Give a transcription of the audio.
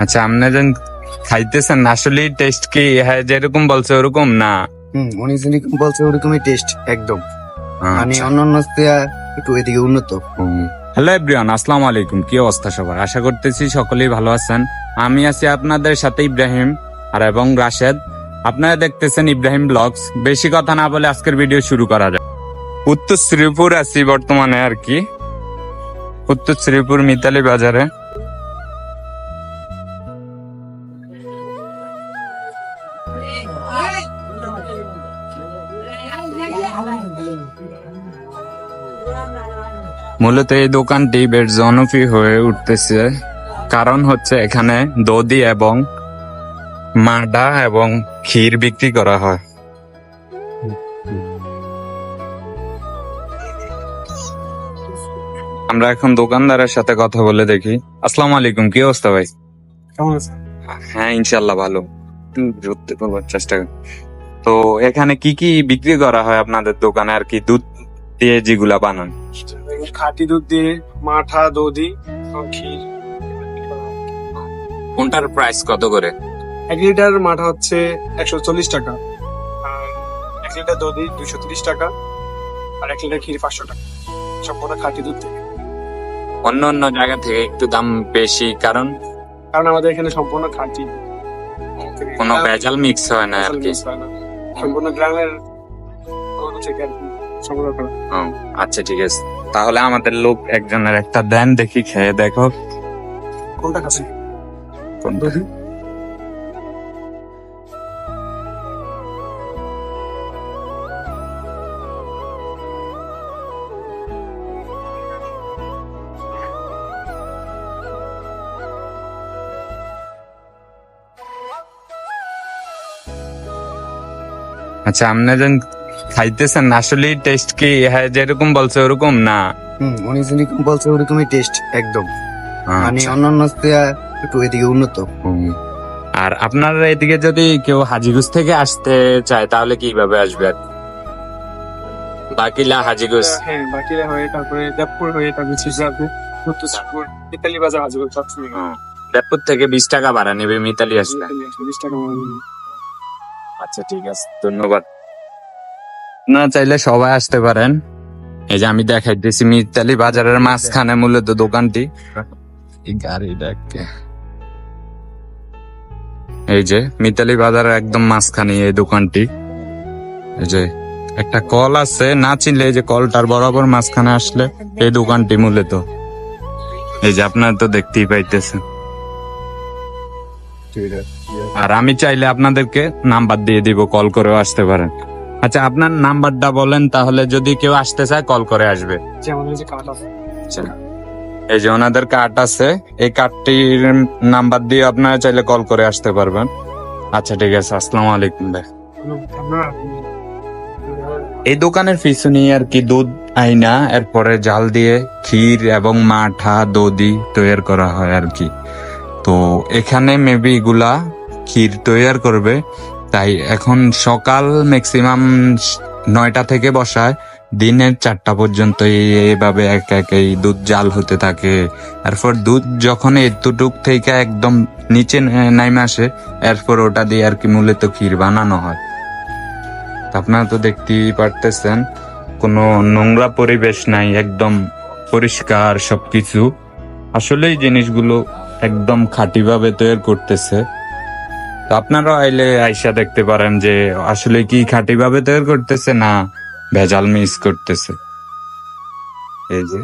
আচ্ছা আপনি যেন খাইতেছেন আসলে টেস্ট কি? হ্যাঁ যেরকম বলছে ওরকম না? হুম উনি যেরকম বলছে ওরকমই টেস্ট একদম। মানে আচ্ছা। অন্য অন্য থেকে একটু এদিকে উন্নত। হ্যালো এভরিওয়ান আসসালামু আলাইকুম। কি অবস্থা সবার? আশা করতেছি সকলেই ভালো আছেন। আমি আছি আপনাদের সাথে ইব্রাহিম আর এবং রাশেদ। আপনারা দেখতেছেন ইব্রাহিম ব্লগস বেশি কথা না বলে আজকের ভিডিও শুরু করা যাক। উত্তর শ্রীপুর আছি বর্তমানে আর কি। উত্তর শ্রীপুর মিতালি বাজারে। মূলত এই দোকানটি বেশ জনপ্রিয় হয়ে উঠতেছে। কারণ হচ্ছে এখানে দধি এবং মাডা এবং ক্ষীর বিক্রি করা হয়। আমরা এখন দোকানদারের সাথে কথা বলে দেখি। আসসালামু আলাইকুম কি অবস্থা ভাই? হ্যাঁ ইনশাল্লাহ ভালো। ধরতে পারবার চেষ্টা। তো এখানে কি কি বিক্রি করা হয় আপনাদের দোকানে? আর কি দুধ দিয়ে যেগুলা বানান? খাঁটি দুধ দিয়ে মাঠা দধি ক্ষীর। কোনটার প্রাইস কত করে? এক লিটার মাঠা হচ্ছে একশো চল্লিশ টাকা আর এক লিটার দধি দুশো তিরিশ টাকা আর এক লিটার ক্ষীর পাঁচশো টাকা সম্পূর্ণ খাঁটি দুধ থেকে অন্য অন্য জায়গা থেকে একটু দাম বেশি কারণ? কারণ আমাদের এখানে সম্পূর্ণ খাঁটি। কোনো ভেজাল মিক্স হয় না আর কি। সম্পূর্ণ গ্রামের গরু থেকে সংগ্রহ করা। আচ্ছা ঠিক আছে। তাহলে আমাদের লোক একজনের একটা দেন দেখি খেয়ে দেখো। কোনটা কোনটা। আচ্ছা আপনি যেন খাইতেছেন আসলে টেস্ট কি? হ্যাঁ যেরকম বলছে ওরকম না? হুম উনি যেরকম বলছে ওরকমই টেস্ট একদম। মানে আচ্ছা। অন্য অন্য থেকে একটু এদিকে উন্নত। হুম। আর আপনার এদিকে যদি কেউ হাজিগুজ থেকে আসতে চায় তাহলে কীভাবে আসবে? বাকিলা হাজিগুজ হ্যাঁ বাকিরা হয়ে তারপরে দেবপুর হয়ে তারপরে উত্তরপুর ইতালি বাজার হাজির সবসময় দেবপুর থেকে বিশ টাকা ভাড়া নেবে মিতালি আসলে। বিশ টাকা আচ্ছা ঠিক আছে ধন্যবাদ। না চাইলে সবাই আসতে পারেন। এই যে আমি দেখাই দেখাইতেছি মিতালি বাজারের মাঝখানে মূলত দোকানটি। এই গাড়িটাকে এই যে মিতালি বাজারের একদম মাঝখানে এই দোকানটি। এই যে একটা কল আছে, না চিনলে এই যে কলটার বরাবর মাঝখানে আসলে এই দোকানটি মূলত। এই যে আপনারা তো দেখতেই পাইতেছেন। আর আমি চাইলে আপনাদেরকে নাম্বার দিয়ে দিব, কল করেও আসতে পারেন। আচ্ছা আপনার নাম্বারটা বলেন তাহলে যদি কেউ আসতে চায় কল করে আসবে। এই যে ওনাদের কার্ড আছে এই কার্ডটির নাম্বার দিয়ে আপনারা চাইলে কল করে আসতে পারবেন। আচ্ছা ঠিক আছে আসসালামু আলাইকুম ভাই। এই দোকানের পিছনে আর কি দুধ আইনা এরপরে জাল দিয়ে ক্ষীর এবং মাঠা দধি তৈরি করা হয় আর কি। তো এখানে মেবি এগুলা ক্ষীর তৈরি করবে। তাই এখন সকাল ম্যাক্সিমাম নয়টা থেকে বসায়। দিনের চারটা পর্যন্ত এই- এইভাবে এক এক এই দুধ জাল হতে থাকে। এরপর দুধ যখন এতটুক থেকে একদম নিচে নাইমে আসে, এরপর ওটা দিয়ে আর কি মূলত ক্ষীর বানানো হয়। আপনারা তো দেখতেই পারতেছেন, কোনো নোংরা পরিবেশ নাই, একদম পরিষ্কার সবকিছু। আসলে এই জিনিসগুলো একদম খাঁটিভাবে তৈরি করতেছে। তো আপনারা আইলে আইসা দেখতে পারেন যে আসলে কি খাঁটি ভাবে তৈরি করতেছে না ভেজাল মিস করতেছে। এই যে।